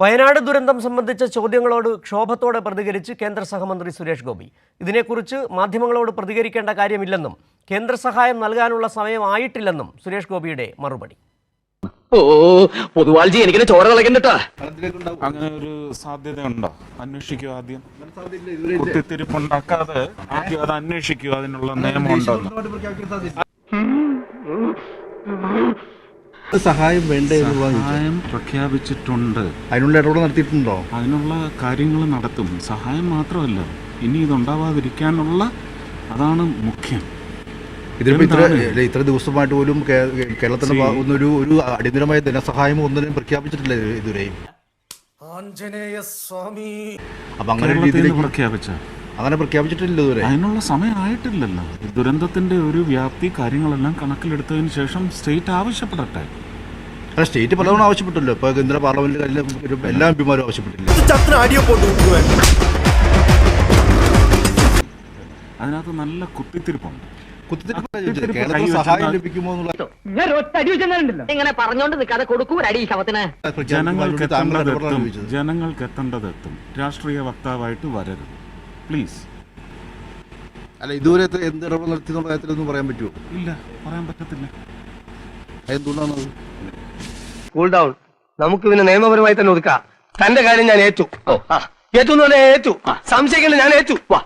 വയനാട് ദുരന്തം സംബന്ധിച്ച ചോദ്യങ്ങളോട് ക്ഷോഭത്തോടെ പ്രതികരിച്ച് കേന്ദ്ര സഹമന്ത്രി സുരേഷ് ഗോപി. ഇതിനെക്കുറിച്ച് മാധ്യമങ്ങളോട് പ്രതികരിക്കേണ്ട കാര്യമില്ലെന്നും കേന്ദ്ര സഹായം നൽകാനുള്ള സമയമായിട്ടില്ലെന്നും സുരേഷ് ഗോപിയുടെ മറുപടി. പൊതുവാൾജി എനിക്കിനെ ചോര കളക്കണ്ടട്ടാ അങ്ങനെ ഒരു സാധ്യത ഉണ്ടോ? അന്വേഷിക്കുക ആദ്യം. കുത്തിത്തിരിപ്പുണ്ടാക്കാതെ ആദ്യം അത് അന്വേഷിക്കുക അതിനുള്ള നിയമം ഉണ്ടോ സഹായം വേണ്ടേ എന്നുള്ളത് സഹായം പ്രഖ്യാപിച്ചിട്ടുണ്ട്. അതിനുള്ള ഇടപെടൽ നടത്തിയിട്ടുണ്ടോ? അതിനുള്ള കാര്യങ്ങൾ നടത്തും. സഹായം മാത്രമല്ല ഇനി ഇതുണ്ടാവാതിരിക്കാനുള്ള അതാണ് മുഖ്യം. ഇതിനിപ്പോ ഇത്ര ഇല്ല, ഇത്ര ദിവസമായിട്ട് പോലും കേ- കേരളത്തിന്റെ. ഭാഗത്തുനിന്ന് ഒരു ഒരു അടിയന്തരമായ ധനസഹായം ഒന്നിനും പ്രഖ്യാപിച്ചിട്ടില്ല ഇത് ഇതുവരെയും അപ്പൊ അങ്ങനെ ഒരു കേരളത്തിൽ നിന്ന് പ്രഖ്യാപിച്ച. അങ്ങനെ പ്രഖ്യാപിച്ചിട്ടില്ല ഇതുവരെ. അതിനുള്ള സമയമായിട്ടില്ലല്ലോ ഈ ദുരന്തത്തിന്റെ ഒരു വ്യാപ്തി കാര്യങ്ങളെല്ലാം കണക്കിലെടുത്തതിന് ശേഷം സ്റ്റേറ്റ് ആവശ്യപ്പെടട്ടെ. അല്ല സ്റ്റേറ്റ് പലതവണ ആവശ്യപ്പെട്ടല്ലോ. ഇപ്പൊ കേന്ദ്ര പാർലമെന്റിൽ എല്ലാ എം പിമാരും ആവശ്യപ്പെട്ടില്ല അതിനകത്ത് നല്ല കുത്തിത്തിരിപ്പുണ്ട്. സഹായം ലഭിക്കുമോ ഇങ്ങനെ പറഞ്ഞോണ്ട് നിൽക്കാതെ കൊടുക്കൂ ഒരു അടി ശവത്തിന്? ജനങ്ങൾക്ക് എത്തേണ്ടത് എത്തും. ജനങ്ങൾക്ക് എത്തേണ്ടത് എത്തും. രാഷ്ട്രീയ വക്താവായിട്ട് വരരുത്. പ്ലീസ്. അല്ല ഇതുവരെ എന്ത് ഇടപെടൽ നടത്തി എന്നുള്ള കാര്യത്തിലൊന്നും പറയാൻ പറ്റുമോ? ഇല്ല പറയാൻ പറ്റത്തില്ല. അതെന്തുകൊണ്ടാണത് കൂൾ ഡൗൺ നമുക്ക് പിന്നെ നിയമപരമായി തന്നെ ഒതുക്കാം. തന്റെ കാര്യം ഞാൻ ഏറ്റു. ഏറ്റു എന്ന് പറഞ്ഞാൽ ഏറ്റു. സംശയിക്കില്ല ഞാൻ ഏറ്റു. വാ.